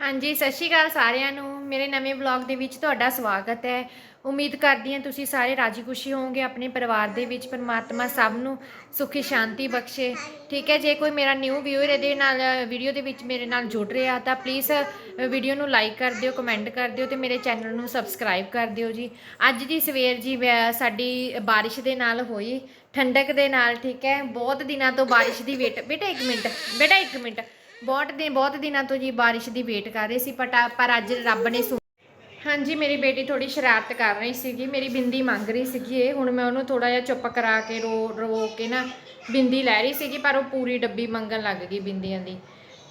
ਹਾਂਜੀ, ਸਤਿ ਸ਼੍ਰੀ ਅਕਾਲ ਸਾਰਿਆਂ ਨੂੰ। ਮੇਰੇ ਨਵੇਂ ਵਲੌਗ ਦੇ ਵਿੱਚ ਤੁਹਾਡਾ ਸਵਾਗਤ ਹੈ। ਉਮੀਦ ਕਰਦੀ ਹਾਂ ਤੁਸੀਂ ਸਾਰੇ ਰਾਜੀ ਖੁਸ਼ੀ ਹੋਵੋਗੇ, ਆਪਣੇ ਪਰਿਵਾਰ ਦੇ ਵਿੱਚ ਪਰਮਾਤਮਾ ਸਭ ਨੂੰ ਸੁਖੀ ਸ਼ਾਂਤੀ ਬਖਸ਼ੇ। ਠੀਕ ਹੈ, ਜੇ ਕੋਈ ਮੇਰਾ ਨਿਊ ਵਿਊਅਰ ਇਹਦੇ ਨਾਲ ਵੀਡੀਓ ਦੇ ਵਿੱਚ ਮੇਰੇ ਨਾਲ ਜੁੜ ਰਿਹਾ ਤਾਂ ਪਲੀਜ਼ ਵੀਡੀਓ ਨੂੰ ਲਾਈਕ ਕਰ ਦਿਓ ਕਮੈਂਟ ਕਰ ਦਿਓ ਤੇ ਮੇਰੇ ਚੈਨਲ ਨੂੰ ਸਬਸਕ੍ਰਾਈਬ ਕਰ ਦਿਓ ਜੀ। ਅੱਜ ਦੀ ਸਵੇਰ ਜੀ, ਵੈ- ਸਾਡੀ ਬਾਰਿਸ਼ ਦੇ ਨਾਲ ਹੋਈ, ਠੰਡਕ ਦੇ ਨਾਲ, ਠੀਕ ਹੈ। ਬਹੁਤ ਦਿਨਾਂ ਤੋਂ ਬਾਰਿਸ਼ ਦੀ ਵੇਟ ਬੇਟਾ 1 ਮਿੰਟ, ਬੇਟਾ 1 ਮਿੰਟ। ਬਹੁਤ ਦਿਨ, ਬਹੁਤ ਦਿਨਾਂ ਤੋਂ ਜੀ ਬਾਰਿਸ਼ ਦੀ ਵੇਟ ਕਰ ਰਹੇ ਸੀ ਪਟਾ ਪਰ ਅੱਜ ਰੱਬ ਨੇ ਸੁਣ ਹਾਂਜੀ, ਮੇਰੀ ਬੇਟੀ ਥੋੜੀ ਸ਼ਰਾਰਤ ਕਰ ਰਹੀ ਸੀਗੀ, ਮੇਰੀ ਬਿੰਦੀ ਮੰਗ ਰਹੀ ਸੀਗੀ ਇਹ, ਹੁਣ ਮੈਂ ਉਹਨੂੰ ਥੋੜਾ ਜਿਹਾ ਚੁੱਪ ਕਰਾ ਕੇ ਰੋ ਰੋ ਕੇ ਨਾ ਬਿੰਦੀ ਲੈ ਰਹੀ ਸੀਗੀ, ਪਰ ਉਹ ਪੂਰੀ ਡੱਬੀ ਮੰਗਣ ਲੱਗ ਗਈ ਬਿੰਦੀਆਂ ਦੀ।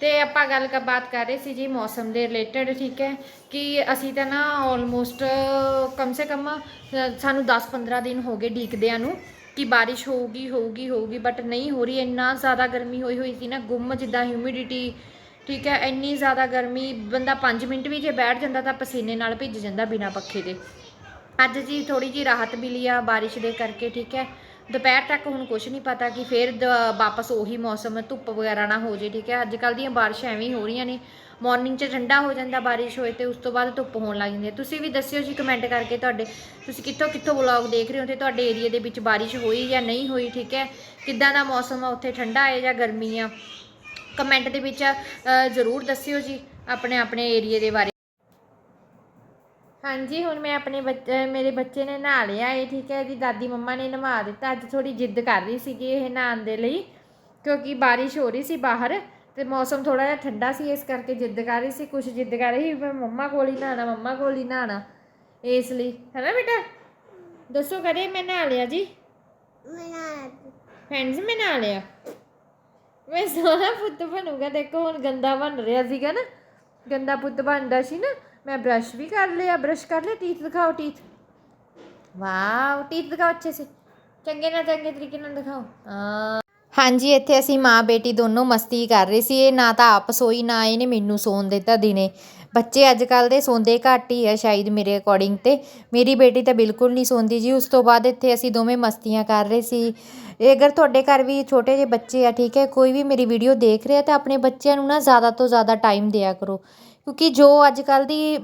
ਤੇ ਆਪਾਂ ਗੱਲ ਕਰ ਬਾਤ ਕਰ ਰਹੇ ਸੀ ਜੀ ਮੌਸਮ ਦੇ ਰਿਲੇਟਡ, ਠੀਕ ਹੈ? ਕਿ ਅਸੀਂ ਤਾਂ ਨਾ ਆਲਮੋਸਟ ਕਮ ਸੇ ਕਮ ਸਾਨੂੰ 10-15 ਦਿਨ ਹੋ ਗਏ ਡੀਕਦਿਆਂ ਨੂੰ ਕਿ ਬਾਰਿਸ਼ ਹੋਊਗੀ ਹੋਊਗੀ ਹੋਊਗੀ ਬਟ ਨਹੀਂ ਹੋ ਰਹੀ, ਇੰਨਾ ਜ਼ਿਆਦਾ ਗਰਮੀ ਹੋਈ ਹੋਈ ਸੀ ਨਾ, ਗੁੰਮ ਜਿੱਦਾਂ ਹਿਊਮਿਡਿਟੀ ਠੀਕ ਹੈ, ਇੰਨੀ ਜ਼ਿਆਦਾ ਗਰਮੀ, ਬੰਦਾ 5 ਮਿੰਟ ਵੀ ਜੇ ਬੈਠ ਜਾਂਦਾ ਤਾਂ ਪਸੀਨੇ ਨਾਲ ਭਿੱਜ ਜਾਂਦਾ ਬਿਨਾ ਪੱਖੇ ਦੇ। ਅੱਜ ਜੀ ਥੋੜੀ ਜੀ ਰਾਹਤ ਮਿਲੀ ਆ ਬਾਰਿਸ਼ ਦੇ ਕਰਕੇ, ਠੀਕ ਹੈ ਦੁਪਹਿਰ ਤੱਕ ਹੁਣ ਕੁਝ ਨਹੀਂ ਪਤਾ ਕਿ ਫਿਰ ਦ- ਵਾਪਸ ਉਹੀ ਮੌਸਮ, ਧੁੱਪ ਵਗੈਰਾ ਨਾ ਹੋ ਜੇ, ਠੀਕ ਹੈ? ਅੱਜ ਕੱਲ ਦੀਆਂ ਬਾਰਿਸ਼ਾਂ ਐਵੇਂ ਹੀ ਹੋ ਰਹੀਆਂ ਨੇ। ਮਾਰਨਿੰਗ 'ਚ ਠੰਡਾ ਹੋ ਜਾਂਦਾ ਬਾਰਿਸ਼ ਹੋਏ ਤੇ ਉਸ ਤੋਂ ਬਾਅਦ ਧੁੱਪ ਹੋਣ ਲੱਗ ਜਾਂਦੀ ਹੈ। ਤੁਸੀਂ ਵੀ ਦੱਸਿਓ ਜੀ ਕਮੈਂਟ ਕਰਕੇ ਤੁਹਾਡੇ, ਤੁਸੀਂ ਕਿੱਥੋਂ ਕਿੱਥੋਂ ਵਲੌਗ ਦੇਖ ਰਹੇ ਹੋ ਤੇ ਤੁਹਾਡੇ ਏਰੀਆ ਦੇ ਵਿੱਚ ਬਾਰਿਸ਼ ਹੋਈ ਜਾਂ ਨਹੀਂ ਹੋਈ, ਠੀਕ ਹੈ? ਕਿੱਦਾਂ ਦਾ ਮੌਸਮ ਆ? ਉੱਥੇ ਠੰਡਾ ਹੈ ਜਾਂ ਗਰਮੀ ਆ? ਕਮੈਂਟ ਦੇ ਵਿੱਚ ਜ਼ਰੂਰ ਦੱਸਿਓ ਜੀ ਆਪਣੇ ਆਪਣੇ ਏਰੀਆ ਦੇ ਬਾਰੇ। ਹਾਂਜੀ ਹੁਣ ਮੈਂ ਆਪਣੇ ਬੱਚੇ ਮੇਰੇ ਬੱਚੇ ਨੇ ਨਹਾ ਲਿਆ ਇਹ ਠੀਕ ਹੈ ਇਹਦੀ ਦਾਦੀ ਮੰਮਾ ਨੇ ਨਵਾ ਦਿੱਤਾ। ਅੱਜ ਥੋੜੀ ਜਿੱਦ ਕਰ ਰਹੀ ਸੀਗੀ ਇਹ ਨਹਾਉਣ ਦੇ ਲਈ ਕਿਉਂਕਿ ਬਾਰਿਸ਼ ਹੋ ਰਹੀ ਸੀ ਬਾਹਰ ਤੇ ਮੌਸਮ ਥੋੜਾ ਜਿਹਾ ਠੰਡਾ ਸੀ ਇਸ ਕਰਕੇ ਜਿੱਦ ਕਰ ਰਹੀ ਸੀ ਕੁਝ ਜਿੱਦ ਕਰ ਰਹੀ ਮੈਂ ਮੰਮਾ ਕੋਲ ਹੀ ਨਹਾਣਾ ਮੰਮਾ ਕੋਲ ਹੀ ਨਹਾਣਾ ਇਸ ਲਈ। ਹੈ ਨਾ ਬੇਟਾ? ਦੱਸੋ ਕਰੇ ਮੈਂ ਨਹਾ ਲਿਆ ਜੀ? ਫਰੈਂਡਸ ਮੈਂ ਨਹਾ ਲਿਆ? ਮੈਂ ਸੋਹਣਾ ਪੁੱਤ ਬਣੂਗਾ ਦੇਖੋ ਹੁਣ ਗੰਦਾ ਬਣ ਰਿਹਾ ਸੀਗਾ ਨਾ ਗੰਦਾ ਪੁੱਤ ਬਣਦਾ ਸੀ ਨਾ ਮੈਂ ਬ੍ਰਸ਼ ਵੀ ਕਰ ਲਿਆ ਬ੍ਰਸ਼ ਕਰ ਲਿਆ ਟੀਥ ਦਿਖਾਓ ਟੀਥ ਵਾਓ ਟੀਥ ਦਿਖਾਓ ਅੱਛੇ ਸੇ। ਚੰਗੇ ਨਾਲ ਚੰਗੇ ਤਰੀਕੇ ਨਾਲ ਦਿਖਾਓ। ਹਾਂਜੀ, ਇੱਥੇ ਅਸੀਂ ਮਾਂ ਬੇਟੀ ਦੋਨੋਂ ਮਸਤੀ ਕਰ ਰਹੇ ਸੀ। ਇਹ ਨਾ ਤਾਂ ਆਪ ਸੋਈ, ਨਾ ਇਹਨੇ ਮੈਨੂੰ ਸੌਣ ਦਿੱਤਾ ਦਿਨੇ। ਬੱਚੇ ਅੱਜ ਕੱਲ ਦੇ ਸੌਂਦੇ ਘੱਟ ਹੀ ਆ ਸ਼ਾਇਦ ਮੇਰੇ ਅਕੋਰਡਿੰਗ ਤੇ। ਮੇਰੀ ਬੇਟੀ ਤਾਂ ਬਿਲਕੁਲ ਨਹੀਂ ਸੌਂਦੀ ਜੀ। ਉਸ ਤੋਂ ਬਾਅਦ ਇੱਥੇ ਅਸੀਂ ਦੋਵੇਂ ਮਸਤੀਆਂ ਕਰ ਰਹੇ ਸੀ। ਅਗਰ ਤੁਹਾਡੇ ਘਰ ਵੀ ਛੋਟੇ ਜਿਹੇ ਬੱਚੇ ਆ, ਠੀਕ ਹੈ, ਕੋਈ ਵੀ ਮੇਰੀ ਵੀਡੀਓ ਦੇਖ ਰਿਹਾ ਤਾਂ ਆਪਣੇ ਬੱਚਿਆਂ ਨੂੰ ਨਾ ਜ਼ਿਆਦਾ ਤੋਂ ਜ਼ਿਆਦਾ ਟਾਈਮ ਦਿਆ ਕਰੋ। ਕਿਉਂਕਿ ਜੋ ਅੱਜ ਕੱਲ੍ਹ ਦੀ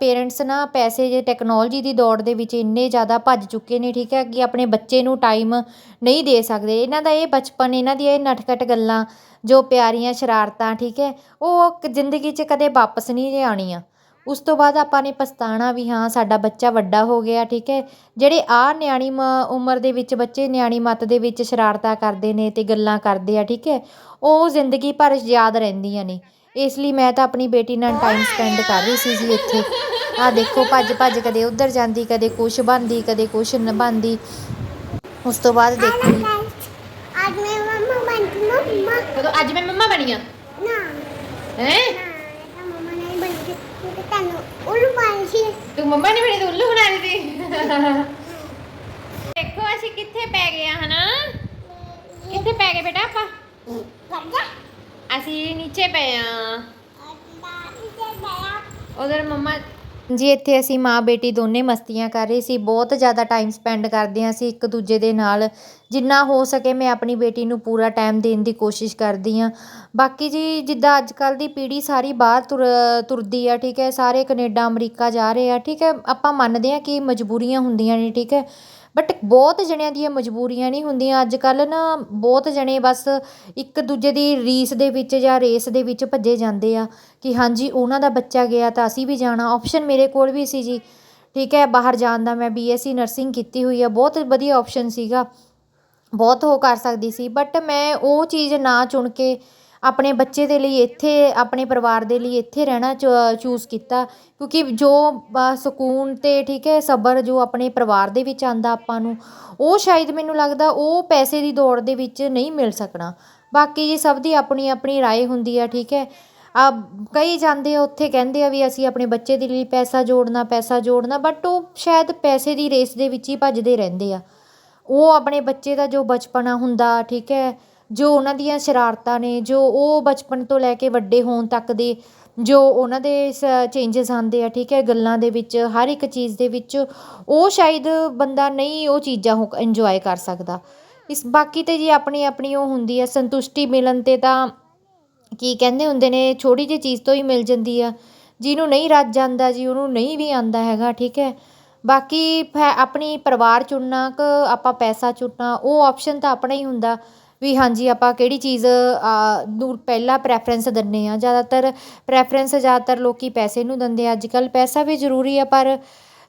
ਪੇਰੈਂਟਸ ਨਾ ਪੈਸੇ ਜੇ ਟੈਕਨੋਲਜੀ ਦੀ ਦੌੜ ਦੇ ਵਿੱਚ ਇੰਨੇ ਜ਼ਿਆਦਾ ਭੱਜ ਚੁੱਕੇ ਨੇ, ਠੀਕ ਹੈ, ਕਿ ਆਪਣੇ ਬੱਚੇ ਨੂੰ ਟਾਈਮ ਨਹੀਂ ਦੇ ਸਕਦੇ। ਇਹਨਾਂ ਦਾ ਇਹ ਬਚਪਨ, ਇਹਨਾਂ ਦੀਆਂ ਇਹ ਨਟਖਟ ਗੱਲਾਂ, ਜੋ ਪਿਆਰੀਆਂ ਸ਼ਰਾਰਤਾਂ, ਠੀਕ ਹੈ, ਉਹ ਜ਼ਿੰਦਗੀ 'ਚ ਕਦੇ ਵਾਪਸ ਨਹੀਂ ਜੇ ਆਉਣੀਆਂ। ਉਸ ਤੋਂ ਬਾਅਦ ਆਪਾਂ ਨੇ ਪਛਤਾਣਾ ਵੀ, ਹਾਂ, ਸਾਡਾ ਬੱਚਾ ਵੱਡਾ ਹੋ ਗਿਆ, ਠੀਕ ਹੈ, ਜਿਹੜੇ ਆ ਨਿਆਣੀ ਮ- ਉਮਰ ਦੇ ਵਿੱਚ ਬੱਚੇ ਨਿਆਣੀ ਮੱਤ ਦੇ ਵਿੱਚ ਸ਼ਰਾਰਤਾਂ ਕਰਦੇ ਨੇ ਅਤੇ ਗੱਲਾਂ ਕਰਦੇ ਆ, ਠੀਕ ਹੈ, ਉਹ ਜ਼ਿੰਦਗੀ ਭਰ ਯਾਦ ਰਹਿੰਦੀਆਂ ਨੇ। ਇਸ ਲਈ ਮੈਂ ਤਾਂ ਆਪਣੀ ਬੇਟੀ ਨਾਲ ਟਾਈਮ ਸਪੈਂਡ ਕਰ ਰਹੀ ਸੀ ਜੀ ਇੱਥੇ ਆ ਦੇਖੋ ਭੱਜ ਭੱਜ ਕਦੇ ਉੱਧਰ ਜਾਂਦੀ ਕਦੇ ਕੁਛ ਬਣਦੀ ਕਦੇ ਕੁਛ ਨ ਬਣਦੀ ਉਸ ਤੋਂ ਬਾਅਦ ਦੇਖੋ ਜੀ आज मैं मम्मा बनती मम्मा ਕਦੋਂ ਅੱਜ ਮੈਂ ਮੰਮਾ ਬਣੀ ਆ ना ਹੈ ना ऐसा मम्मा नहीं बनती क्योंकि तनु उल्लू पानी सी ਤੂੰ ਮੰਮਾ ਨੇ ਬਣੀ ਤੂੰ ਉੱਲੂ ਬਣਾ ਦਿੱਤੀ ਦੇਖੋ ਅਸੀਂ ਕਿੱਥੇ ਪੈ ਗਏ ਆ ਹਨਾ ਕਿੱਥੇ ਪੈ ਗਏ ਬੇਟਾ ਆਪਾਂ कर जा ਜੀ, ਇੱਥੇ ਅਸੀਂ ਮਾਂ ਬੇਟੀ ਦੋਨੇ ਮਸਤੀਆਂ ਕਰ ਰਹੀ ਸੀ। ਬਹੁਤ ਜ਼ਿਆਦਾ ਟਾਈਮ ਸਪੈਂਡ ਕਰਦੇ ਹਾਂ ਅਸੀਂ ਇੱਕ ਦੂਜੇ ਦੇ ਨਾਲ। ਜਿੰਨਾ ਹੋ ਸਕੇ ਮੈਂ ਆਪਣੀ ਬੇਟੀ ਨੂੰ ਪੂਰਾ ਟਾਈਮ ਦੇਣ ਦੀ ਕੋਸ਼ਿਸ਼ ਕਰਦੀ ਹਾਂ। ਬਾਕੀ ਜੀ, ਜਿੱਦਾਂ ਅੱਜ ਕੱਲ ਦੀ ਪੀੜ੍ਹੀ ਸਾਰੀ ਬਾਹਰ ਤੁਰ, ਤੁਰਦੀ ਆ, ਠੀਕ ਹੈ। ਸਾਰੇ ਕੈਨੇਡਾ, ਅਮਰੀਕਾ ਜਾ ਰਹੇ ਆ, ਠੀਕ ਹੈ। ਆਪਾਂ ਮੰਨਦੇ ਹਾਂ ਕਿ ਮਜਬੂਰੀਆਂ ਹੁੰਦੀਆਂ ਨੇ, ਠੀਕ ਹੈ। ਬਟ ਬਹੁਤ ਜਣਿਆਂ ਦੀਆਂ ਮਜਬੂਰੀਆਂ ਨਹੀਂ ਹੁੰਦੀਆਂ। ਅੱਜ ਕੱਲ੍ਹ ਨਾ ਬਹੁਤ ਜਣੇ ਬਸ ਇੱਕ ਦੂਜੇ ਦੀ ਰੀਸ ਦੇ ਵਿੱਚ ਜਾਂ ਰੇਸ ਦੇ ਵਿੱਚ ਭੱਜੇ ਜਾਂਦੇ ਆ ਕਿ ਹਾਂਜੀ, ਉਹਨਾਂ ਦਾ ਬੱਚਾ ਗਿਆ ਤਾਂ ਅਸੀਂ ਵੀ ਜਾਣਾ। ਆਪਸ਼ਨ ਮੇਰੇ ਕੋਲ ਵੀ ਸੀ ਜੀ। ਠੀਕ ਹੈ, ਬਾਹਰ ਜਾਣ ਦਾ ਮੈਂ ਬੀਐਸਸੀ ਨਰਸਿੰਗ ਕੀਤੀ ਹੋਈ ਆ। ਬਹੁਤ ਵਧੀਆ ਆਪਸ਼ਨ ਸੀਗਾ। ਬਹੁਤ ਉਹ ਕਰ ਸਕਦੀ ਸੀ। ਬਟ ਮੈਂ ਉਹ ਚੀਜ਼ ਨਾ ਚੁਣ ਕੇ ਆਪਣੇ ਬੱਚੇ ਦੇ ਲਈ ਇੱਥੇ, ਆਪਣੇ ਪਰਿਵਾਰ ਦੇ ਲਈ ਇੱਥੇ ਰਹਿਣਾ ਚ ਚੂਜ਼ ਕੀਤਾ। ਕਿਉਂਕਿ ਜੋ ਸਕੂਨ 'ਤੇ ਠੀਕ ਹੈ, ਸਬਰ ਜੋ ਆਪਣੇ ਪਰਿਵਾਰ ਦੇ ਵਿੱਚ ਆਉਂਦਾ ਆਪਾਂ ਨੂੰ, ਉਹ ਸ਼ਾਇਦ ਮੈਨੂੰ ਲੱਗਦਾ ਉਹ ਪੈਸੇ ਦੀ ਦੌੜ ਦੇ ਵਿੱਚ ਨਹੀਂ ਮਿਲ ਸਕਣਾ। ਬਾਕੀ ਜੀ ਸਭ ਦੀ ਆਪਣੀ ਆਪਣੀ ਰਾਏ ਹੁੰਦੀ ਆ, ਠੀਕ ਹੈ। ਆ ਕਈ ਜਾਂਦੇ ਆ, ਉੱਥੇ ਕਹਿੰਦੇ ਆ ਵੀ ਅਸੀਂ ਆਪਣੇ ਬੱਚੇ ਦੇ ਲਈ ਪੈਸਾ ਜੋੜਨਾ ਪੈਸਾ ਜੋੜਨਾ ਬਟ ਉਹ ਸ਼ਾਇਦ ਪੈਸੇ ਦੀ ਰੇਸ ਦੇ ਵਿੱਚ ਹੀ ਭੱਜਦੇ ਰਹਿੰਦੇ ਆ। ਉਹ ਆਪਣੇ ਬੱਚੇ ਦਾ ਜੋ ਬਚਪਨਾ ਹੁੰਦਾ, ਠੀਕ ਹੈ ਜੋ ਉਹਨਾਂ ਦੀਆਂ ਸ਼ਰਾਰਤਾਂ ਨੇ, ਜੋ ਉਹ ਬਚਪਨ ਤੋਂ ਲੈ ਕੇ ਵੱਡੇ ਹੋਣ ਤੱਕ ਦੇ, ਜੋ ਉਹਨਾਂ ਦੇ ਸ ਚੇਂਜਸ ਆਉਂਦੇ ਆ, ਠੀਕ ਹੈ, ਗੱਲਾਂ ਦੇ ਵਿੱਚ, ਹਰ ਇੱਕ ਚੀਜ਼ ਦੇ ਵਿੱਚ, ਉਹ ਸ਼ਾਇਦ ਬੰਦਾ ਨਹੀਂ ਉਹ ਚੀਜ਼ਾਂ ਉਹ ਇੰਜੋਏ ਕਰ ਸਕਦਾ। ਇਸ ਬਾਕੀ ਤਾਂ ਜੀ ਆਪਣੀ ਆਪਣੀ ਉਹ ਹੁੰਦੀ ਹੈ, ਸੰਤੁਸ਼ਟੀ ਮਿਲਣ ਤੇ ਤਾਂ ਕੀ ਕਹਿੰਦੇ ਹੁੰਦੇ ਨੇ, ਛੋਟੀ ਜਿਹੀ ਚੀਜ਼ ਤੋਂ ਹੀ ਮਿਲ ਜਾਂਦੀ ਆ। ਜਿਹਨੂੰ ਨਹੀਂ ਰੱਜ ਆਉਂਦਾ ਜੀ ਉਹਨੂੰ ਨਹੀਂ ਵੀ ਆਉਂਦਾ ਹੈਗਾ, ਠੀਕ ਹੈ। ਬਾਕੀ ਫੈ ਆਪਣੀ ਪਰਿਵਾਰ ਚੁਣਨਾ, ਕਿ ਆਪਾਂ ਪੈਸਾ ਚੁਣਨਾ ਉਹ ਆਪਸ਼ਨ ਤਾਂ ਆਪਣਾ ਹੀ ਹੁੰਦਾ। ਵੀ ਹਾਂਜੀ, ਆਪਾਂ ਕਿਹੜੀ ਚੀਜ਼ ਨੂੰ ਪਹਿਲਾਂ ਪ੍ਰੈਫਰੈਂਸ ਦਿੰਦੇ ਹਾਂ। ਜ਼ਿਆਦਾਤਰ ਪ੍ਰੈਫਰੈਂਸ ਜ਼ਿਆਦਾਤਰ ਲੋਕ ਪੈਸੇ ਨੂੰ ਦਿੰਦੇ ਆ। ਅੱਜ ਕੱਲ੍ਹ ਪੈਸਾ ਵੀ ਜ਼ਰੂਰੀ ਆ, ਪਰ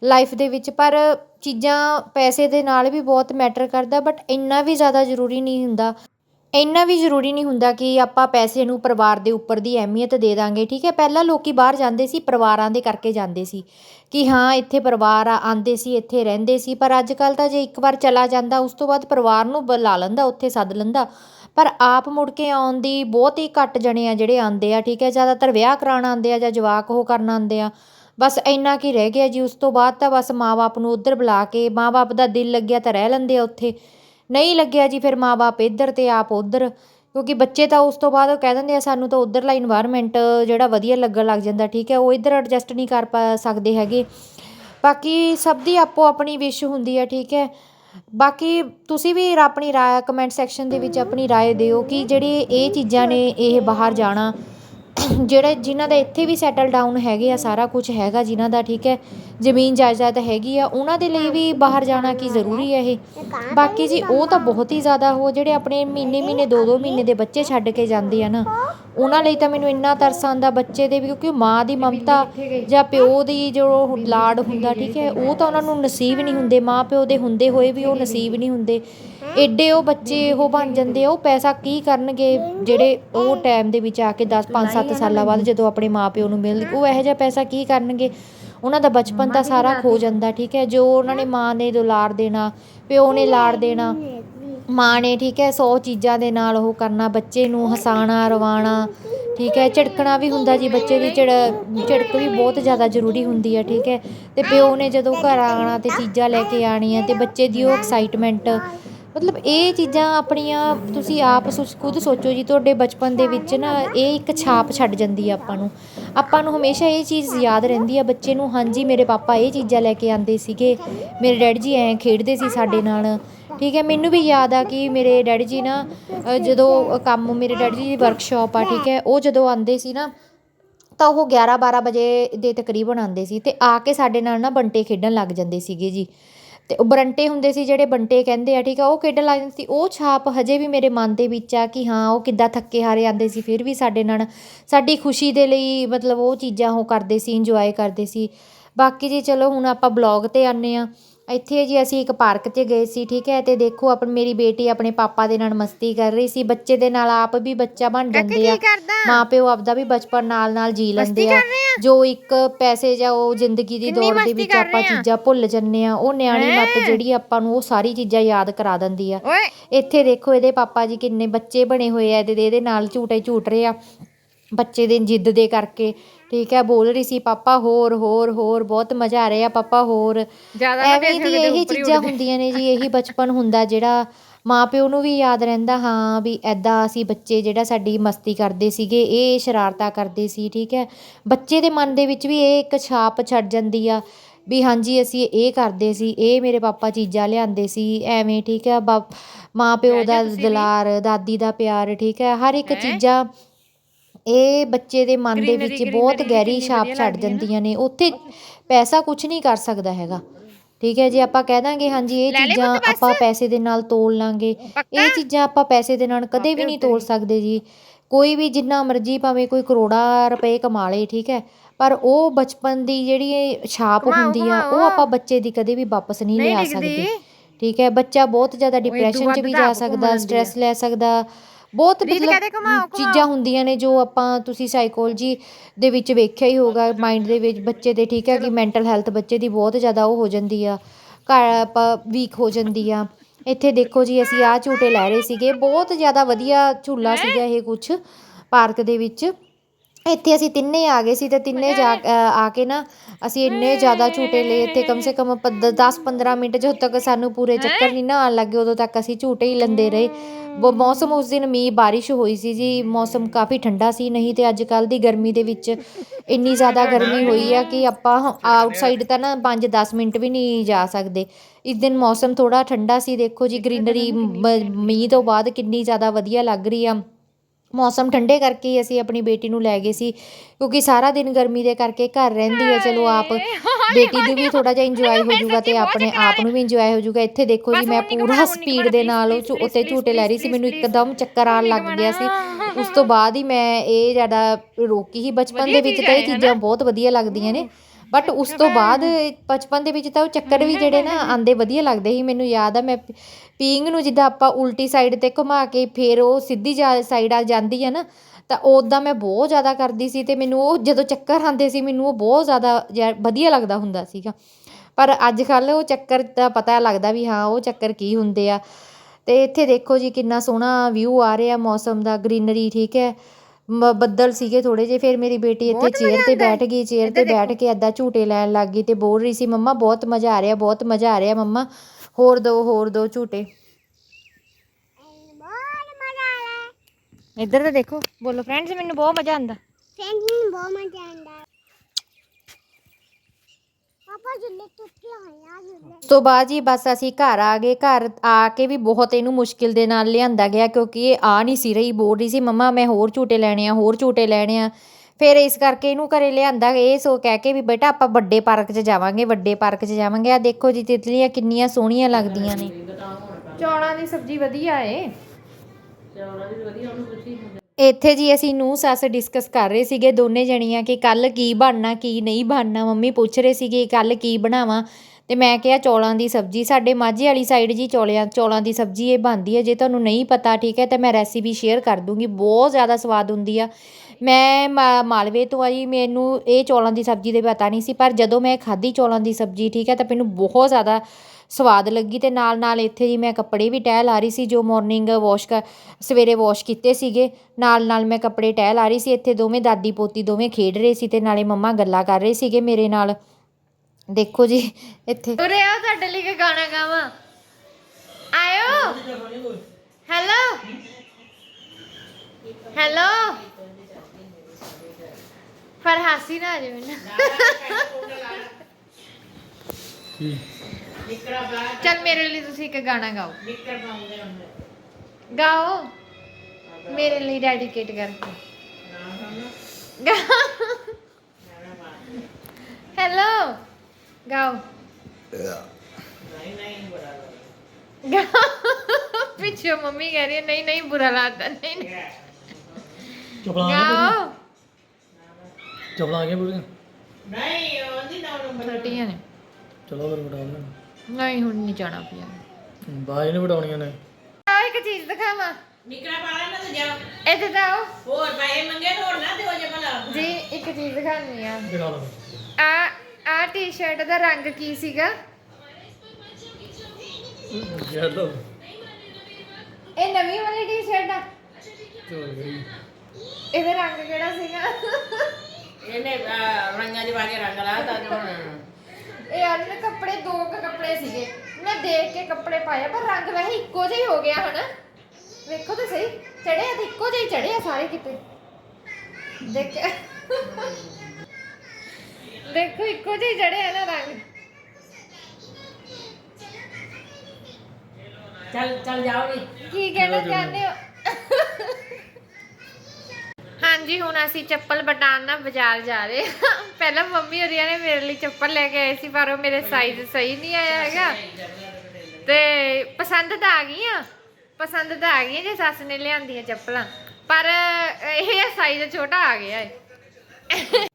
ਲਾਈਫ ਦੇ ਵਿੱਚ, ਪਰ ਚੀਜ਼ਾਂ ਪੈਸੇ ਦੇ ਨਾਲ ਵੀ ਬਹੁਤ ਮੈਟਰ ਕਰਦਾ ਬਟ ਇੰਨਾ ਵੀ ਜ਼ਿਆਦਾ ਜ਼ਰੂਰੀ ਨਹੀਂ ਹੁੰਦਾ। ਇੰਨਾ ਵੀ ਜ਼ਰੂਰੀ ਨਹੀਂ ਹੁੰਦਾ ਕਿ ਆਪਾਂ ਪੈਸੇ ਨੂੰ ਪਰਿਵਾਰ ਦੇ ਉੱਪਰ ਦੀ ਅਹਿਮੀਅਤ ਦੇ ਦਾਂਗੇ, ਠੀਕ ਹੈ? ਪਹਿਲਾਂ ਲੋਕ ਬਾਹਰ ਜਾਂਦੇ ਸੀ, ਪਰਿਵਾਰਾਂ ਦੇ ਕਰਕੇ ਜਾਂਦੇ ਸੀ ਕਿ ਹਾਂ, ਇੱਥੇ ਪਰਿਵਾਰ ਆ, ਆਂਦੇ ਸੀ, ਇੱਥੇ ਰਹਿੰਦੇ ਸੀ, ਪਰ ਅੱਜ ਕੱਲ੍ਹ ਤਾਂ ਜੇ ਇੱਕ ਵਾਰ ਚਲਾ ਜਾਂਦਾ, ਉਸ ਤੋਂ ਬਾਅਦ ਪਰਿਵਾਰ ਨੂੰ ਬੁਲਾ ਲੈਂਦਾ, ਉੱਥੇ ਸੱਦ ਲੈਂਦਾ। ਪਰ ਆਪ ਮੁੜ ਕੇ ਆਉਣ ਦੀ ਬਹੁਤ ਹੀ ਘੱਟ ਜਣੇ ਆ ਜਿਹੜੇ ਆਉਂਦੇ ਆ, ਠੀਕ ਹੈ? ਜ਼ਿਆਦਾਤਰ ਵਿਆਹ ਕਰਾਉਣ ਆਉਂਦੇ ਆ ਜਾਂ ਜਵਾਕ ਉਹ ਕਰਨ ਆਉਂਦੇ ਆ। ਬਸ ਇੰਨਾ ਕੀ ਰਹਿ ਗਿਆ ਜੀ, ਉਸ ਤੋਂ ਬਾਅਦ ਤਾਂ ਬਸ ਮਾਂ-ਬਾਪ ਨੂੰ ਉੱਧਰ ਬੁਲਾ ਕੇ, ਮਾਂ-ਬਾਪ ਦਾ ਦਿਲ ਲੱਗਿਆ ਤਾਂ ਰਹਿ ਲੈਂਦੇ ਆ ਉੱਥੇ। ਨਹੀਂ ਲੱਗਿਆ ਜੀ, ਫਿਰ ਮਾਂ-ਬਾਪ ਇੱਧਰ ਅਤੇ ਆਪ ਉੱਧਰ। ਕਿਉਂਕਿ ਬੱਚੇ ਤਾਂ ਉਸ ਤੋਂ ਬਾਅਦ ਉਹ ਕਹਿ ਦਿੰਦੇ ਆ, ਸਾਨੂੰ ਤਾਂ ਉੱਧਰਲਾ ਇਨਵਾਇਰਮੈਂਟ ਜਿਹੜਾ ਵਧੀਆ ਲੱਗਣ ਲੱਗ ਜਾਂਦਾ, ਠੀਕ ਹੈ, ਉਹ ਇੱਧਰ ਐਡਜਸਟ ਨਹੀਂ ਕਰ ਪਾ ਸਕਦੇ ਹੈਗੇ। ਬਾਕੀ ਸਭ ਦੀ ਆਪੋ ਆਪਣੀ ਵਿਸ਼ ਹੁੰਦੀ ਹੈ, ਠੀਕ ਹੈ। ਬਾਕੀ ਤੁਸੀਂ ਵੀ ਆਪਣੀ ਰਾਏ ਕਮੈਂਟ ਸੈਕਸ਼ਨ ਦੇ ਵਿੱਚ ਆਪਣੀ ਰਾਏ ਦਿਓ ਕਿ ਜਿਹੜੇ ਇਹ ਚੀਜ਼ਾਂ ਨੇ ਇਹ ਬਾਹਰ ਜਾਣਾ। ਜਿਹੜੇ ਜਿਨ੍ਹਾਂ ਦਾ ਇੱਥੇ ਵੀ ਸੈਟਲ ਡਾਊਨ ਹੈਗੇ ਆ, ਸਾਰਾ ਕੁਝ ਹੈਗਾ ਜਿਨ੍ਹਾਂ ਦਾ, ਠੀਕ ਹੈ। ਜ਼ਮੀਨ ਜਾਇਦਾਦ ਹੈਗੀ ਆ, ਉਹਨਾਂ ਦੇ ਲਈ ਵੀ ਬਾਹਰ ਜਾਣਾ ਕੀ ਜ਼ਰੂਰੀ ਹੈ ਇਹ? ਬਾਕੀ ਜੀ, ਉਹ ਤਾਂ ਬਹੁਤ ਹੀ ਜ਼ਿਆਦਾ ਉਹ ਜਿਹੜੇ ਆਪਣੇ ਮਹੀਨੇ ਮਹੀਨੇ, ਦੋ ਦੋ ਮਹੀਨੇ ਦੇ ਬੱਚੇ ਛੱਡ ਕੇ ਜਾਂਦੇ ਆ ਨਾ, ਉਹਨਾਂ ਲਈ ਤਾਂ ਮੈਨੂੰ ਇੰਨਾ ਤਰਸ ਆਉਂਦਾ ਬੱਚੇ ਦੇ ਵੀ, ਕਿਉਂਕਿ ਮਾਂ ਦੀ ਮਮਤਾ ਜਾਂ ਪਿਓ ਦੀ ਜੋ ਲਾਡ ਹੁੰਦਾ, ਠੀਕ ਹੈ, ਉਹ ਤਾਂ ਉਹਨਾਂ ਨੂੰ ਨਸੀਬ ਨਹੀਂ ਹੁੰਦੇ, ਮਾਂ ਪਿਓ ਦੇ ਹੁੰਦੇ ਹੋਏ ਵੀ ਉਹ ਨਸੀਬ ਨਹੀਂ ਹੁੰਦੇ। ਐਡੇ ਉਹ ਬੱਚੇ ਉਹ ਬਣ ਜਾਂਦੇ ਆ, ਉਹ ਪੈਸਾ ਕੀ ਕਰਨਗੇ ਜਿਹੜੇ ਉਹ ਟਾਈਮ ਦੇ ਵਿੱਚ ਆ ਕੇ 10 5 7 ਸਾਲਾਂ ਬਾਅਦ ਜਦੋਂ ਆਪਣੇ ਮਾਂ ਪਿਓ ਨੂੰ ਮਿਲ ਉਹ ਇਹੋ ਜਿਹਾ ਪੈਸਾ ਕੀ ਕਰਨਗੇ? ਉਹਨਾਂ ਦਾ ਬਚਪਨ ਤਾਂ ਸਾਰਾ ਖੋ ਜਾਂਦਾ ਠੀਕ ਹੈ? ਜੋ ਉਹਨਾਂ ਨੇ ਮਾਂ ਨੇ ਦੁਲਾਰ ਦੇਣਾ ਪਿਓ ਨੇ ਲਾੜ ਦੇਣਾ ਮਾਂ ਨੇ ਠੀਕ ਹੈ 100 ਚੀਜ਼ਾਂ ਦੇ ਨਾਲ ਉਹ ਕਰਨਾ ਬੱਚੇ ਨੂੰ ਹਸਾਣਾ ਰਵਾਣਾ ਠੀਕ ਹੈ? ਝਿੜਕਣਾ ਵੀ ਹੁੰਦਾ ਜੀ ਬੱਚੇ ਦੀ ਝਿੜ ਝਿੜਕ ਵੀ ਬਹੁਤ ਜ਼ਿਆਦਾ ਜ਼ਰੂਰੀ ਹੁੰਦੀ ਹੈ ਠੀਕ ਹੈ? ਤੇ ਪਿਓ ਨੇ ਜਦੋਂ ਘਰ ਆਣਾ ਤੇ ਚੀਜ਼ਾਂ ਲੈ ਕੇ ਆਣੀਆਂ ਤੇ ਬੱਚੇ ਦੀ ਉਹ ਐਕਸਾਈਟਮੈਂਟ ਮਤਲਬ ਇਹ ਚੀਜ਼ਾਂ ਆਪਣੀਆਂ ਤੁਸੀਂ ਆਪ ਸੋਚ- ਖੁਦ ਸੋਚੋ ਜੀ, ਤੁਹਾਡੇ ਬਚਪਨ ਦੇ ਵਿੱਚ ਨਾ ਇਹ ਇੱਕ ਛਾਪ ਛੱਡ ਜਾਂਦੀ ਆ ਆਪਾਂ ਨੂੰ। ਆਪਾਂ ਨੂੰ ਹਮੇਸ਼ਾ ਇਹ ਚੀਜ਼ ਯਾਦ ਰਹਿੰਦੀ ਆ ਬੱਚੇ ਨੂੰ, ਹਾਂਜੀ ਮੇਰੇ ਪਾਪਾ ਇਹ ਚੀਜ਼ਾਂ ਲੈ ਕੇ ਆਉਂਦੇ ਸੀਗੇ, ਮੇਰੇ ਡੈਡੀ ਜੀ ਐਂ ਖੇਡਦੇ ਸੀ ਸਾਡੇ ਨਾਲ। ਠੀਕ ਹੈ, ਮੈਨੂੰ ਵੀ ਯਾਦ ਆ ਕਿ ਮੇਰੇ ਡੈਡੀ ਜੀ ਨਾ ਜਦੋਂ ਕੰਮ, ਮੇਰੇ ਡੈਡੀ ਜੀ ਦੀ ਵਰਕਸ਼ਾਪ ਆ, ਠੀਕ ਹੈ, ਉਹ ਜਦੋਂ ਆਉਂਦੇ ਸੀ ਨਾ, ਤਾਂ ਉਹ 11 12 ਵਜੇ ਦੇ ਤਕਰੀਬਨ ਆਉਂਦੇ ਸੀ ਤੇ ਆ ਕੇ ਸਾਡੇ ਨਾਲ ਨਾ ਬੰਟੇ ਖੇਡਣ ਲੱਗ ਜਾਂਦੇ ਸੀਗੇ ਜੀ। ਅਤੇ ਉਹ ਬਰੰਟੇ ਹੁੰਦੇ ਸੀ ਜਿਹੜੇ ਬੰਟੇ ਕਹਿੰਦੇ ਆ, ਠੀਕ ਆ, ਉਹ ਖੇਡਣ ਲੱਗ ਜਾਂਦੇ ਸੀ। ਉਹ ਛਾਪ ਹਜੇ ਵੀ ਮੇਰੇ ਮਨ ਦੇ ਵਿੱਚ ਆ ਕਿ ਹਾਂ, ਉਹ ਕਿੱਦਾਂ ਥੱਕੇ ਹਾਰੇ ਆਉਂਦੇ ਸੀ, ਫਿਰ ਵੀ ਸਾਡੇ ਨਾਲ ਸਾਡੀ ਖੁਸ਼ੀ ਦੇ ਲਈ ਮਤਲਬ ਉਹ ਚੀਜ਼ਾਂ ਉਹ ਕਰਦੇ ਸੀ ਇੰਜੋਏ ਕਰਦੇ ਸੀ। ਬਾਕੀ ਜੀ ਚਲੋ ਹੁਣ ਆਪਾਂ ਬਲੋਗ ਤੇ ਆਉਂਦੇ ਹਾਂ। ਇੱਥੇ ਜੀ ਅਸੀਂ ਇੱਕ ਪਾਰਕ 'ਚ ਗਏ ਸੀ ਠੀਕ ਹੈ ਤੇ ਦੇਖੋ ਆਪਣੀ ਮੇਰੀ ਬੇਟੀ ਆਪਣੇ ਪਾਪਾ ਦੇ ਨਾਲ ਮਸਤੀ ਕਰ ਰਹੀ ਸੀ ਬੱਚੇ ਦੇ ਨਾਲ ਆਪ ਵੀ ਬੱਚਾ ਬਣ ਜਾਂਦੇ ਆ। ਮਾਂ ਪਿਓ ਆਪਦਾ ਵੀ ਬਚਪਨ ਨਾਲ ਨਾਲ ਜੀ ਲੈਂਦੇ ਆ। ਜੋ ਇੱਕ ਪੈਸੇ ਜਾਂ ਉਹ ਜ਼ਿੰਦਗੀ ਦੀ ਦੌੜ ਦੇ ਵਿੱਚ ਆਪਾਂ ਚੀਜ਼ਾਂ ਭੁੱਲ ਜੰਨੇ ਆ ਉਹ ਨਿਆਣੀ ਮੱਤ ਜਿਹੜੀ ਆਪਾਂ ਨੂੰ ਉਹ ਸਾਰੀ ਚੀਜ਼ਾਂ ਯਾਦ ਕਰਾ ਦਿੰਦੀ ਆ। ਇੱਥੇ ਦੇਖੋ ਇਹਦੇ ਪਾਪਾ ਜੀ ਕਿੰਨੇ ਬੱਚੇ ਬਣੇ ਹੋਏ ਆ ਇਹਦੇ ਇਹਦੇ ਨਾਲ ਝੂਟੇ ਝੂਟ ਰਹੇ ਆ। ਬੱਚੇ ਦੇ ਜਿੱਦ ਦੇ ਕਰਕੇ ਠੀਕ ਹੈ ਬੋਲ ਰਹੀ ਸੀ ਪਾਪਾ ਹੋਰ ਹੋਰ ਹੋਰ ਬਹੁਤ ਮਜ਼ਾ ਆ ਰਿਹਾ ਪਾਪਾ ਹੋਰ। ਜ਼ਿਆਦਾ ਐਵੇਂ ਦੀ ਇਹੀ ਚੀਜ਼ਾਂ ਹੁੰਦੀਆਂ ਨੇ ਜੀ ਇਹੀ ਬਚਪਨ ਹੁੰਦਾ ਜਿਹੜਾ ਮਾਂ ਪਿਓ ਨੂੰ ਵੀ ਯਾਦ ਰਹਿੰਦਾ ਹਾਂ ਵੀ ਐਦਾਂ ਅਸੀਂ ਬੱਚੇ ਜਿਹੜਾ ਸਾਡੀ ਮਸਤੀ ਕਰਦੇ ਸੀਗੇ ਇਹ ਸ਼ਰਾਰਤਾਂ ਕਰਦੇ ਸੀ ਠੀਕ ਹੈ। ਬੱਚੇ ਦੇ ਮਨ ਦੇ ਵਿੱਚ ਵੀ ਇਹ ਇੱਕ ਛਾਪ ਛੱਡ ਜਾਂਦੀ ਆ ਵੀ ਹਾਂਜੀ ਅਸੀਂ ਇਹ ਕਰਦੇ ਸੀ ਇਹ ਮੇਰੇ ਪਾਪਾ ਚੀਜ਼ਾਂ ਲਿਆਂਦੇ ਸੀ ਐਵੇਂ ਠੀਕ ਹੈ। ਮਾਂ ਪਿਓ ਦਾ ਦੁਲਾਰ ਦਾਦੀ ਦਾ ਪਿਆਰ ਠੀਕ ਹੈ। ਹਰ ਇੱਕ ਚੀਜ਼ਾਂ ਇਹ ਬੱਚੇ ਦੇ ਮਨ ਦੇ ਵਿੱਚ ਬਹੁਤ ਗਹਿਰੀ ਛਾਪ ਛੱਡ ਜਾਂਦੀਆਂ ਨੇ। ਉੱਥੇ ਪੈਸਾ ਕੁਝ ਨਹੀਂ ਕਰ ਸਕਦਾ ਹੈਗਾ। ਠੀਕ ਹੈ ਜੇ ਆਪਾਂ ਕਹਿ ਦਾਂਗੇ ਹਾਂਜੀ ਇਹ ਚੀਜ਼ਾਂ ਆਪਾਂ ਪੈਸੇ ਦੇ ਨਾਲ ਤੋਲ ਲਾਂਗੇ। ਇਹ ਚੀਜ਼ਾਂ ਆਪਾਂ ਪੈਸੇ ਦੇ ਨਾਲ ਕਦੇ ਵੀ ਨਹੀਂ ਤੋਲ ਸਕਦੇ ਜੀ। ਕੋਈ ਵੀ ਜਿੰਨਾ ਮਰਜ਼ੀ ਭਾਵੇਂ ਕੋਈ ਕਰੋੜਾਂ ਰੁਪਏ ਕਮਾ ਲੇ ਠੀਕ ਹੈ। ਪਰ ਉਹ ਬਚਪਨ ਦੀ ਜਿਹੜੀ ਛਾਪ ਹੁੰਦੀ ਆ ਉਹ ਆਪਾਂ ਬੱਚੇ ਦੀ ਕਦੇ ਵੀ ਵਾਪਸ ਨਹੀਂ ਲਿਆ ਸਕਦੇ। ਠੀਕ ਹੈ ਬੱਚਾ ਬਹੁਤ ਜ਼ਿਆਦਾ ਡਿਪਰੈਸ਼ਨ 'ਚ ਵੀ ਜਾ ਸਕਦਾ ਸਟ੍ਰੈਸ ਲੈ ਸਕਦਾ। ਬਹੁਤ ਮਤਲਬ ਚੀਜ਼ਾਂ ਹੁੰਦੀਆਂ ਨੇ ਜੋ ਆਪਾਂ ਤੁਸੀਂ ਸਾਈਕੋਲੋਜੀ ਦੇ ਵਿੱਚ ਵੇਖਿਆ ਹੀ ਹੋਗਾ ਮਾਈਂਡ ਦੇ ਵਿੱਚ ਬੱਚੇ ਦੇ ਠੀਕ ਹੈ ਕਿ ਮੈਂਟਲ ਹੈਲਥ ਬੱਚੇ ਦੀ ਬਹੁਤ ਜ਼ਿਆਦਾ ਉਹ ਹੋ ਜਾਂਦੀ ਆ ਘਰ ਆਪਾਂ ਵੀਕ ਹੋ ਜਾਂਦੀ ਆ। ਇੱਥੇ ਦੇਖੋ ਜੀ ਅਸੀਂ ਆਹ ਝੂਟੇ ਲੈ ਰਹੇ ਸੀਗੇ ਬਹੁਤ ਜ਼ਿਆਦਾ ਵਧੀਆ ਝੂਲਾ ਸੀਗਾ ਇਹ ਕੁਛ ਪਾਰਕ ਦੇ ਵਿੱਚ। ਇੱਥੇ ਅਸੀਂ ਤਿੰਨੇ ਆ ਗਏ ਸੀ ਤੇ ਤਿੰਨੇ ਜਾ ਆ ਕੇ ਨਾ ਅਸੀਂ ਇੰਨੇ ਜ਼ਿਆਦਾ ਝੂਟੇ ਲਏ ਇੱਥੇ ਕਮ ਸੇ ਕਮ 10 15 ਮਿੰਟ ਜਦੋਂ ਤੱਕ ਸਾਨੂੰ ਪੂਰੇ ਚੱਕਰ ਨਹੀਂ ਨਾ ਆਉਣ ਲੱਗੇ ਉਦੋਂ ਤੱਕ ਅਸੀਂ ਝੂਟੇ ਹੀ ਲੈਂਦੇ ਰਹੇ। ਬ- ਮੌਸਮ ਉਸ ਦਿਨ ਮੀਂਹ ਬਾਰਿਸ਼ ਹੋਈ ਸੀ ਜੀ ਮੌਸਮ ਕਾਫੀ ਠੰਡਾ ਸੀ ਨਹੀਂ ਤੇ ਅੱਜ ਕੱਲ ਦੀ ਗਰਮੀ ਦੇ ਵਿੱਚ ਇੰਨੀ ਜ਼ਿਆਦਾ ਗਰਮੀ ਹੋਈ ਆ ਕਿ ਆਪਾਂ ਆਊਟਸਾਈਡ ਤਾਂ ਨਾ 5-10 ਮਿੰਟ ਵੀ ਨਹੀਂ ਜਾ ਸਕਦੇ। ਇਸ ਦਿਨ ਮੌਸਮ ਥੋੜਾ ਠੰਡਾ ਸੀ ਦੇਖੋ ਜੀ ਗ੍ਰੀਨਰੀ ਮੀਂਹ ਤੋਂ ਬਾਅਦ ਕਿੰਨੀ ਜ਼ਿਆਦਾ ਵਧੀਆ ਲੱਗ ਰਹੀ ਆ। ਮੌਸਮ ਠੰਡੇ ਕਰਕੇ ਹੀ ਅਸੀਂ ਆਪਣੀ ਬੇਟੀ ਨੂੰ ਲੈ ਗਏ ਸੀ ਕਿਉਂਕਿ ਸਾਰਾ ਦਿਨ ਗਰਮੀ ਦੇ ਕਰਕੇ ਘਰ ਰਹਿੰਦੀ ਹੈ ਚਲੋ ਆਪ ਬੇਟੀ ਦੀ ਵੀ ਥੋੜਾ ਜਿਹਾ ਇੰਜੋਏ ਹੋ ਜਾਊਗਾ ਤੇ ਆਪਣੇ ਆਪ ਨੂੰ ਵੀ ਇੰਜੋਏ ਹੋ ਜਾਊਗਾ। ਇੱਥੇ ਦੇਖੋ ਜੀ ਮੈਂ ਪੂਰਾ ਸਪੀਡ ਦੇ ਨਾਲ ਉਹ ਉੱਤੇ ਝੂਟੇ ਲੈ ਰਹੀ ਸੀ ਮੈਨੂੰ ਇੱਕਦਮ ਚੱਕਰ ਆਉਣ ਲੱਗ ਗਿਆ ਸੀ। ਉਸ ਤੋਂ ਬਾਅਦ ਹੀ ਮੈਂ ਇਹ ਜ਼ਿਆਦਾ ਰੋਕੀ ਹੀ ਬਚਪਨ ਦੇ ਵਿੱਚ ਤਾਂ ਇਹ ਚੀਜ਼ਾਂ ਬਹੁਤ ਵਧੀਆ ਲੱਗਦੀਆਂ ਨੇ। ਬਟ ਉਸ ਤੋਂ ਬਾਅਦ ਬਚਪਨ ਦੇ ਵਿੱਚ ਤਾਂ ਉਹ ਚੱਕਰ ਵੀ ਜਿਹੜੇ ਨਾ ਆਂਦੇ ਵਧੀਆ ਲੱਗਦੇ ਸੀ ਮੈਨੂੰ ਯਾਦ ਆ ਮੈਂ ਪੀਂਗ ਨੂੰ ਜਿੱਦਾਂ ਆਪਾਂ ਉਲਟੀ ਸਾਈਡ ਤੇ ਘੁਮਾ ਕੇ ਫਿਰ ਉਹ ਸਿੱਧੀ ਸਾਈਡ ਆ ਜਾਂਦੀ ਹੈ ਨਾ ਤਾਂ ਉਦਾਂ ਮੈਂ ਬਹੁਤ ਜ਼ਿਆਦਾ ਕਰਦੀ ਸੀ ਤੇ ਮੈਨੂੰ ਉਹ ਜਦੋਂ ਚੱਕਰ ਆਉਂਦੇ ਸੀ ਮੈਨੂੰ ਉਹ ਬਹੁਤ ਜ਼ਿਆਦਾ ਜਿਹਾ ਵਧੀਆ ਲੱਗਦਾ ਹੁੰਦਾ ਸੀਗਾ। ਪਰ ਅੱਜ ਕੱਲ ਉਹ ਚੱਕਰ ਦਾ ਪਤਾ ਲੱਗਦਾ ਵੀ ਹਾਂ ਉਹ ਚੱਕਰ ਕੀ ਹੁੰਦੇ ਆ। ਤੇ ਇੱਥੇ ਦੇਖੋ ਜੀ ਕਿੰਨਾ ਸੋਹਣਾ ਵਿਊ ਆ ਰਿਹਾ ਮੌਸਮ ਦਾ ਗ੍ਰੀਨਰੀ ਠੀਕ ਹੈ। ਮ- ਬੱਦਲ ਸੀਗੇ ਥੋੜੇ ਜਿਹੇ ਫਿਰ ਮੇਰੀ ਬੇਟੀ ਇੱਥੇ ਚੇਅਰ ਤੇ ਬੈਠ ਗਈ ਚੇਅਰ ਤੇ ਬੈਠ ਕੇ ਏਦਾਂ ਝੂਟੇ ਲੈਣ ਲੱਗ ਗਈ ਤੇ ਬੋਲ ਰਹੀ ਸੀ ਮੰਮਾ ਬਹੁਤ ਮਜ਼ਾ ਆ ਰਿਹਾ ਬਹੁਤ ਮਜ਼ਾ ਆ ਰਿਹਾ ਮੰਮਾ ਹੋਰ ਦੋ ਹੋਰ ਦੋ ਝੂਟੇ। ਬਹੁਤ ਮਜ਼ਾ ਆ ਰਿਹਾ ਇੱਧਰ ਤਾਂ ਦੇਖੋ ਬੋਲੋ ਫਰੈਂਡਸ ਮੈਨੂੰ ਬਹੁਤ ਮਜ਼ਾ ਆਉਂਦਾ। ਫਰੈਂਡਸ ਨੂੰ ਬਹੁਤ ਮਜ਼ਾ ਆਉਂਦਾ। ਪਾਪਾ ਜੁੱਲੇ ਟੁੱਟੇ ਹੋਏ ਆ ਜੁੱਲੇ ਉਸ ਤੋਂ ਬਾਅਦ ਜੀ ਬਸ ਅਸੀਂ ਘਰ ਆ ਗਏ। ਘਰ ਆ ਕੇ ਵੀ ਬਹੁਤ ਇਹਨੂੰ ਮੁਸ਼ਕਿਲ ਦੇ ਨਾਲ ਲਿਆਂਦਾ ਗਿਆ ਕਿਉਂਕਿ ਇਹ ਆ ਨਹੀਂ ਸੀ ਰਹੀ ਬੋਲ ਰਹੀ ਸੀ ਮੰਮਾ ਮੈਂ ਹੋਰ ਝੂਟੇ ਲੈਣੇ ਆ ਹੋਰ ਝੂਟੇ ਲੈਣੇ ਆ। ਫਿਰ ਇਸ ਕਰਕੇ ਇਹਨੂੰ ਘਰੇ ਲਿਆਂਦਾ ਇਹ ਸੋ ਕਹਿ ਕੇ ਵੀ ਬੇਟਾ ਆਪਾਂ ਵੱਡੇ ਪਾਰਕ 'ਚ ਜਾਵਾਂਗੇ ਵੱਡੇ ਪਾਰਕ 'ਚ ਜਾਵਾਂਗੇ। ਆ ਦੇਖੋ ਜੀ ਤਿਤਲੀਆਂ ਕਿੰਨੀਆਂ ਸੋਹਣੀਆਂ ਲੱਗਦੀਆਂ ਨੇ। ਚੌਲਾਂ ਦੀ ਸਬਜ਼ੀ ਵਧੀਆ ਏ। ਇੱਥੇ ਜੀ ਅਸੀਂ ਨੂੰਹ ਸੱਸ ਡਿਸਕਸ ਕਰ ਰਹੇ ਸੀਗੇ ਦੋਨੇ ਜਣੀਆਂ ਕਿ ਕੱਲ੍ਹ ਕੀ ਬਣਨਾ, ਕੀ ਨਹੀਂ ਬਣਨਾ। ਮੰਮੀ ਪੁੱਛ ਰਹੇ ਸੀਗੇ ਕੱਲ੍ਹ ਕੀ ਬਣਾਵਾਂ। ਅਤੇ ਮੈਂ ਕਿਹਾ ਚੌਲਾਂ ਦੀ ਸਬਜ਼ੀ, ਸਾਡੇ ਮਾਝੇ ਵਾਲੀ ਸਾਈਡ ਜੀ ਚੌਲਿਆਂ, ਚੌਲਾਂ ਦੀ ਸਬਜ਼ੀ ਇਹ ਬਣਦੀ ਹੈ, ਜੇ ਤੁਹਾਨੂੰ ਨਹੀਂ ਪਤਾ, ਠੀਕ ਹੈ, ਤਾਂ ਮੈਂ ਰੈਸਿਪੀ ਸ਼ੇਅਰ ਕਰ ਦੂੰਗੀ, ਬਹੁਤ ਜ਼ਿਆਦਾ ਸਵਾਦ ਹੁੰਦੀ ਆ। ਮੈਂ ਮਾ- ਮਾਲਵੇ ਤੋਂ ਆਈ, ਮੈਨੂੰ ਇਹ ਚੌਲਾਂ ਦੀ ਸਬਜ਼ੀ ਦੇ ਪਤਾ ਨਹੀਂ ਸੀ, ਪਰ ਜਦੋਂ ਮੈਂ ਖਾਧੀ ਚੌਲਾਂ ਦੀ ਸਬਜ਼ੀ, ਠੀਕ ਹੈ, ਤਾਂ ਮੈਨੂੰ ਬਹੁਤ ਜ਼ਿਆਦਾ ਸਵਾਦ ਲੱਗੀ ਤੇ ਨਾਲ ਨਾਲ ਇੱਥੇ ਜੀ ਮੈਂ ਕੱਪੜੇ ਵੀ ਤਹਿ ਲਾ ਰਹੀ ਸੀ ਜੋ ਮਾਰਨਿੰਗ ਵਾਸ਼ ਕਰ ਸਵੇਰੇ ਵਾਸ਼ ਕੀਤੇ ਸੀਗੇ। ਨਾਲ ਨਾਲ ਮੈਂ ਕੱਪੜੇ ਤਹਿ ਲਾ ਰਹੀ ਸੀ। ਇੱਥੇ ਦੋਵੇਂ ਦਾਦੀ ਪੋਤੀ ਦੋਵੇਂ ਖੇਡ ਰਹੇ ਸੀ ਤੇ ਨਾਲੇ ਮੰਮਾ ਗੱਲਾਂ ਕਰ ਰਹੇ ਸੀਗੇ ਮੇਰੇ ਨਾਲ। ਦੇਖੋ ਜੀ ਇੱਥੇ ਉਰੇ ਆਓ ਤੁਹਾਡੇ ਲਈ ਗਾਣਾ ਗਾਵਾਂ। ਆਇਓ। ਹੈਲੋ ਹੈਲੋ ਪਰ ਹਾਸੀ ਨਾ ਆ ਜਾਵੇ ਨਾ। ਚੱਲ ਮੇਰੇ ਲਈ ਤੁਸੀਂ ਇੱਕ ਗਾਣਾ ਗਾਓ। ਗਾਓ। ਮੇਰੇ ਲਈ ਡੈਡੀਕੇਟ ਕਰਕੇ। ਹੈਲੋ ਗਾਓ। ਗਾਓ ਪਿੱਛੇ ਮੰਮੀ ਕਹਿ ਰਹੀ ਹੈ ਨਹੀਂ ਨਹੀਂ ਬੁਰਾ ਲੱਗਦਾ ਨਹੀਂ ਨਹੀਂ। ਚਪਲਾਂ ਗਾਓ। ਚਪਲਾਂ ਆ ਗਈਆਂ ਪੂਰੀਆਂ ਛੋਟੀਆਂ ਨੇ ਚਲੋ ਫਿਰ ਲੈਣ ਨਹੀਂ ਹੁਣ ਨਹੀਂ ਜਾਣਾ ਪਿਆ। ਬਾਜ ਨੇ ਵਟਾਉਣੀਆਂ ਨੇ। ਆ ਇੱਕ ਚੀਜ਼ ਦਿਖਾਵਾਂ। ਨਿਕਰਾ ਪਾਲਾ ਨਾ ਤੇ ਜਾ। ਇੱਥੇ ਤਾਂ ਆਓ। ਹੋਰ ਪੈਸੇ ਮੰਗੇ ਤੇ ਹੋਰ ਨਾ ਦਿਓ ਜੇ ਭਲਾ। ਜੀ ਇੱਕ ਚੀਜ਼ ਦਿਖਾਉਣੀ ਆ ਦਿਖਾ ਲਓ। ਆ ਆ ਟੀ-ਸ਼ਰਟ ਦਾ ਰੰਗ ਕੀ ਸੀਗਾ? ਯੈਲੋ ਇਹ ਨਵੀਂ ਵਾਲੀ ਟੀ-ਸ਼ਰਟ ਆ। ਚੋਲ ਗਈ ਇਹਦਾ ਰੰਗ ਕਿਹੜਾ ਸੀਗਾ? ਇਹਨੇ ਆਹ, ਰੰਗਾਂ ਦੇ ਵਾਗੇ ਰੰਗ ਲਾਤਾ ਤੇ ਹੁਣ ਇਹ ਯਾਰ ਨੇ ਕੱਪੜੇ ਦੋ ਕੁ ਕੱਪੜੇ ਸੀਗੇ। ਮੈਂ ਦੇਖ ਕੇ ਕੱਪੜੇ ਪਾਇਆ ਪਰ ਰੰਗ ਵੈਸੇ ਇੱਕੋ ਜਿਹਾ ਹੀ ਹੋ ਗਿਆ ਹਨਾ। ਵੇਖੋ ਤਾਂ ਸਹੀ ਚੜਿਆ ਤੇ ਇੱਕੋ ਜਿਹਾ ਹੀ ਚੜਿਆ ਸਾਰੇ ਕਿਤੇ। ਦੇਖ। ਦੇਖੋ ਇੱਕੋ ਜਿਹਾ ਹੀ ਚੜਿਆ ਨਾ ਰੰਗ। ਚੱਲ ਚੱਲ ਜਾਓ ਨੀ ਕੀ ਕਹਿਣਾ ਚਾਹੁੰਦੇ ਹੋ? ਹਾਂਜੀ ਹੁਣ ਅਸੀਂ ਚੱਪਲ ਬਟਾਨ ਨਾਲ ਬਾਜ਼ਾਰ ਜਾ ਰਹੇ ਹਾਂ। ਪਹਿਲਾਂ ਮੰਮੀ ਹੋਰੀਆਂ ਨੇ ਮੇਰੇ ਲਈ ਚੱਪਲ ਲੈ ਕੇ ਆਏ ਸੀ, ਪਰ ਉਹ ਮੇਰੇ ਸਾਈਜ਼ ਸਹੀ ਨਹੀਂ ਆਇਆ ਹੈਗਾ। ਤੇ ਪਸੰਦ ਤਾਂ ਆ ਗਈਆਂ, ਪਸੰਦ ਤਾਂ ਆ ਗਈਆਂ ਜੇ ਸੱਸ ਨੇ ਲਿਆਂਦੀਆਂ ਚੱਪਲਾਂ। ਪਰ ਇਹ ਸਾਈਜ਼ ਛੋਟਾ ਆ ਗਿਆ ਹੈ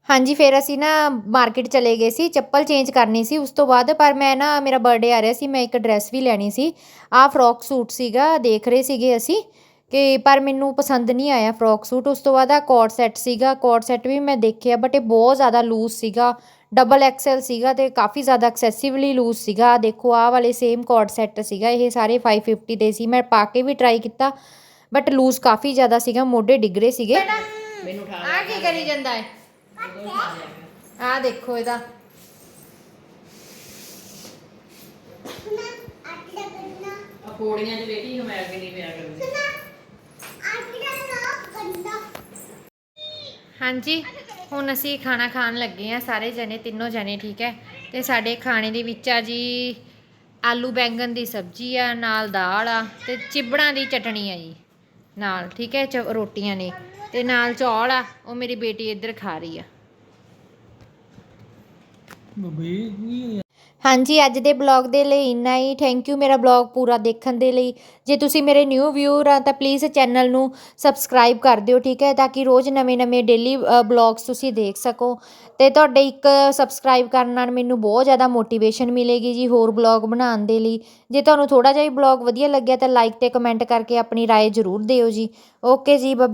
ਹਾਂਜੀ, ਫਿਰ ਅਸੀਂ ਨਾ ਮਾਰਕੀਟ ਚਲੇ ਗਏ ਸੀ, ਚੱਪਲ ਚੇਂਜ ਕਰਨੀ ਸੀ ਉਸ ਤੋਂ ਬਾਅਦ, ਪਰ ਮੈਂ ਨਾ, ਮੇਰਾ ਬਰਥਡੇ ਆ ਰਿਹਾ ਸੀ, ਮੈਂ ਇੱਕ ਡਰੈਸ ਵੀ ਲੈਣੀ ਸੀ। ਆਹ ਫਰੋਕ ਸੂਟ ਸੀਗਾ, ਦੇਖ ਰਹੇ ਸੀਗੇ ਅਸੀਂ। ਕਿ ਪਰ ਮੈਨੂੰ ਪਸੰਦ ਨਹੀਂ ਆਇਆ ਫਰੋਕ ਸੂਟ। ਉਸ ਤੋਂ ਬਾਅਦ ਆ ਕੋਟ ਸੈੱਟ ਸੀਗਾ ਕੋਟ ਸੈੱਟ ਵੀ ਮੈਂ ਦੇਖਿਆ ਬਟ ਇਹ ਬਹੁਤ ਜ਼ਿਆਦਾ ਲੂਜ਼ ਸੀਗਾ ਡਬਲ ਐਕਸਲ ਸੀਗਾ ਤੇ ਕਾਫੀ ਜ਼ਿਆਦਾ ਐਕਸੈਸਿਵਲੀ ਲੂਜ਼ ਸੀਗਾ। ਦੇਖੋ ਆਹ ਵਾਲੇ ਸੇਮ ਕੋਟ ਸੈੱਟ ਸੀਗਾ ਇਹ ਸਾਰੇ 550 ਦੇ ਸੀ ਮੈਂ ਪਾ ਕੇ ਵੀ ਟਰਾਈ ਕੀਤਾ ਬਟ ਲੂਜ਼ ਕਾਫੀ ਜ਼ਿਆਦਾ ਸੀਗਾ ਮੋਢੇ ਡਿੱਗ ਰਹੇ ਸੀਗੇ। ਮੈਨੂੰ ਉਠਾ ਆ ਕੀ ਕਰੀ ਜਾਂਦਾ ਹੈ ਆ ਦੇਖੋ ਇਹਦਾ। ਪੌੜੀਆਂ 'ਚ ਮੈਂ ਅੱਗੇ ਨਹੀਂ ਪਿਆ ਕਰਦੀ ਸੁਣਾ ਅੱਜ ਦਾ ਨਾ ਗੰਨਾ ਹਾਂਜੀ, ਹੁਣ ਅਸੀਂ ਖਾਣਾ ਖਾਣ ਲੱਗੇ ਆ ਸਾਰੇ ਜਣੇ, ਤਿੰਨੋਂ ਜਣੇ, ਠੀਕ ਹੈ? ਤੇ ਸਾਡੇ ਖਾਣੇ ਦੇ ਵਿੱਚ ਆ ਜੀ ਆਲੂ ਬੈਂਗਨ ਦੀ ਸਬਜ਼ੀ ਆ, ਨਾਲ ਦਾਲ ਆ, ਤੇ ਚਿਬੜਾਂ ਦੀ ਚਟਣੀ ਆ ਜੀ, ਨਾਲ, ਠੀਕ ਹੈ? ਚ- ਰੋਟੀਆਂ ਨੇ, ਤੇ ਨਾਲ ਚੌਲ ਆ, ਉਹ ਮੇਰੀ ਬੇਟੀ ਇੱਧਰ ਖਾ ਰਹੀ ਆ। ਬੱਬੀ, ਕੀ ਹਾਂਜੀ ਅੱਜ ਦੇ ਬਲੌਗ ਦੇ ਲਈ ਇੰਨਾ ਹੀ ਥੈਂਕ ਯੂ ਮੇਰਾ ਬਲੌਗ ਪੂਰਾ ਦੇਖਣ ਦੇ ਲਈ ਜੇ ਤੁਸੀਂ ਮੇਰੇ ਨਿਊ ਵਿਊਅਰ ਆ ਤਾਂ ਪਲੀਜ਼ ਚੈਨਲ ਨੂੰ ਸਬਸਕ੍ਰਾਈਬ ਕਰ ਦਿਓ ਠੀਕ ਹੈ ਤਾਂ ਕਿ ਰੋਜ਼ ਨਵੇਂ-ਨਵੇਂ ਡੇਲੀ ਬਲੌਗਸ ਤੁਸੀਂ ਦੇਖ ਸਕੋ ਤੇ ਤੁਹਾਡੇ ਇੱਕ ਸਬਸਕ੍ਰਾਈਬ ਕਰਨ ਨਾਲ ਮੈਨੂੰ ਬਹੁਤ ਜ਼ਿਆਦਾ ਮੋਟੀਵੇਸ਼ਨ ਮਿਲੇਗੀ ਜੀ ਹੋਰ ਬਲੌਗ ਬਣਾਉਣ ਦੇ ਲਈ ਜੇ ਤੁਹਾਨੂੰ ਥੋੜਾ ਜਿਹਾ ਵੀ ਬਲੌਗ ਵਧੀਆ ਲੱਗਿਆ ਤਾਂ ਲਾਈਕ ਤੇ ਕਮੈਂਟ ਕਰਕੇ ਆਪਣੀ رائے ਜ਼ਰੂਰ ਦਿਓ ਜੀ ਓਕੇ ਜੀ ਬਾਏ